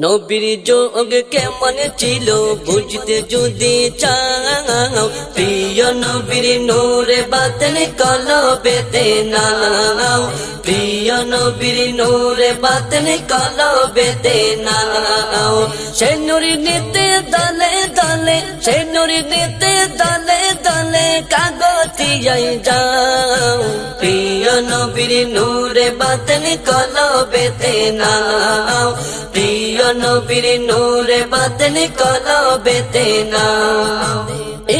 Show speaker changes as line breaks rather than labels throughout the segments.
নবীর যোগ কেমন ছিল বুঝতে যদি চাও, প্রিয় নবীর নূরে কল বেদে নাও প্রিয় নবীর নূরে কল বেদে নাও সে নুরি নিতে দলে দলে সে নুরি নিতে দলে দলে কাগতিয়াই যাও। প্রিয় নবীর নূরে বাতন কলবেতে নাও। প্রিয় নবীর নূরে বাতন কলবেতে নাও।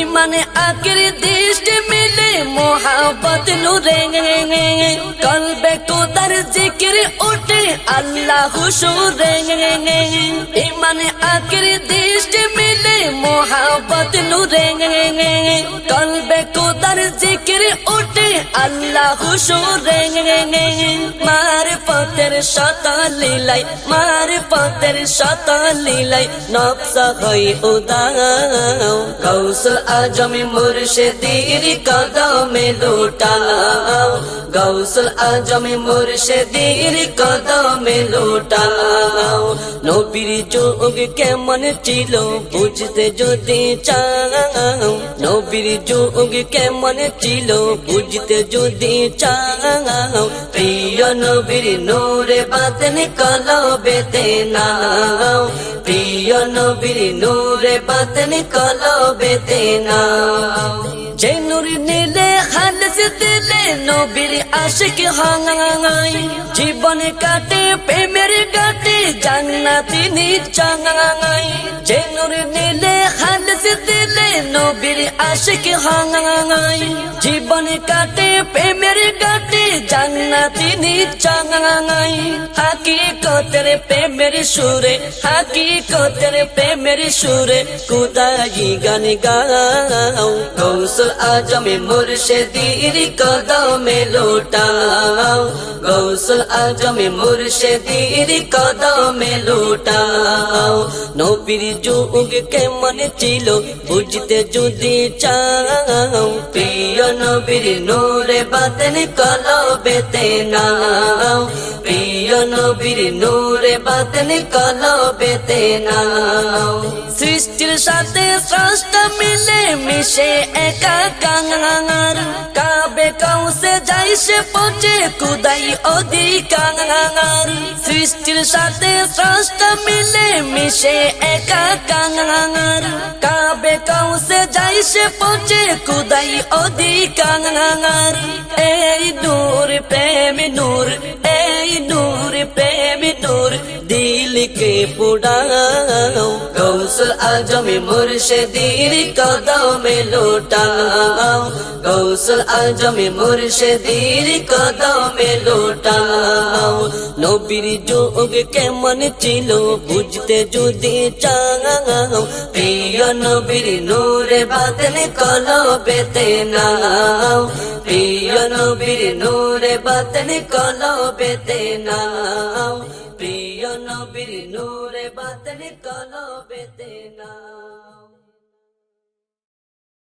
ইমানে আকির দৃষ্টি মিলে মোহাবত নূরে কলবে কোদার জিকির উঠে আল্লাহ হুসুরে ইমানে আকির দৃষ্টি মিলে মোহাবত নূরে উঠে আল্লাহ হুসুরে মার পথের শত মার পথের শত নকশা হই উদাও গৌসল আজম মুর্শিদির কদমে লুটাও গৌসল আজম মুর্শিদির কদমে লুটাও নবীর যোগ কেমন ছিল বুঝতে যদি চাও, নবীর যোগ কেমন ছিল বুঝতে যদি চাও, প্রিয় নবীর নূরে বাদন কলবেতে নাও প্রিয় নবীর নূরে বাদন কলবেতে নাও যে নূর নীলে খালস দিলে নবীর আশিক হাঙ্গাই জীবনে কাটে, প্রেমের কাটে জান্নাতি নিচাঙ্গাই যে নবীর আশিক হাঙ্গাই জীবন কাটে প্রেমের কাটে জান্নাতি নিচাঙ্গাই হাকিকতের প্রেমের সুরে, হাকিকতের প্রেমের সুরে কুদাই গান গাও। গৌসল আজমে মুর্শিদির কদমে লুটাও। গৌসল আজমে মুর্শিদির কদমে লুটাও। নবীর যুগ কেমন ছিল, বুঝতে যদি চাও। প্রিয় নবীর নূরে বাদন কলবেতে নাও প্রিয় নবীর নূরে বাদন কলবেতে নাও সৃষ্টির সাথে স্রষ্ট মিলে মিশে একা কাঙার কাবে কাউসে যাই সে পচে কুদাই অধিকার সৃষ্টির সাথে স্রষ্ট মিলে মিশে একা কাঙার কাউসে যাই সে পচে কুদাই অধিকার এই নূর প্রেম নূর এই নূর দিলকে পুড়াও? গৌসল আজমে মুর্শিদির কদমে লুটাও। গৌসল আজমে মুর্শিদির কদমে লুটাও। নবীর যোগ কেমন ছিল বুঝতে যদি চাও। প্রিয় নবীর নূরে বাদন কলবেতে নাও প্রিয় নবীর নূরে বাদন কলবেতে নাও নবীর নূরে বাদন কলবেতে নাও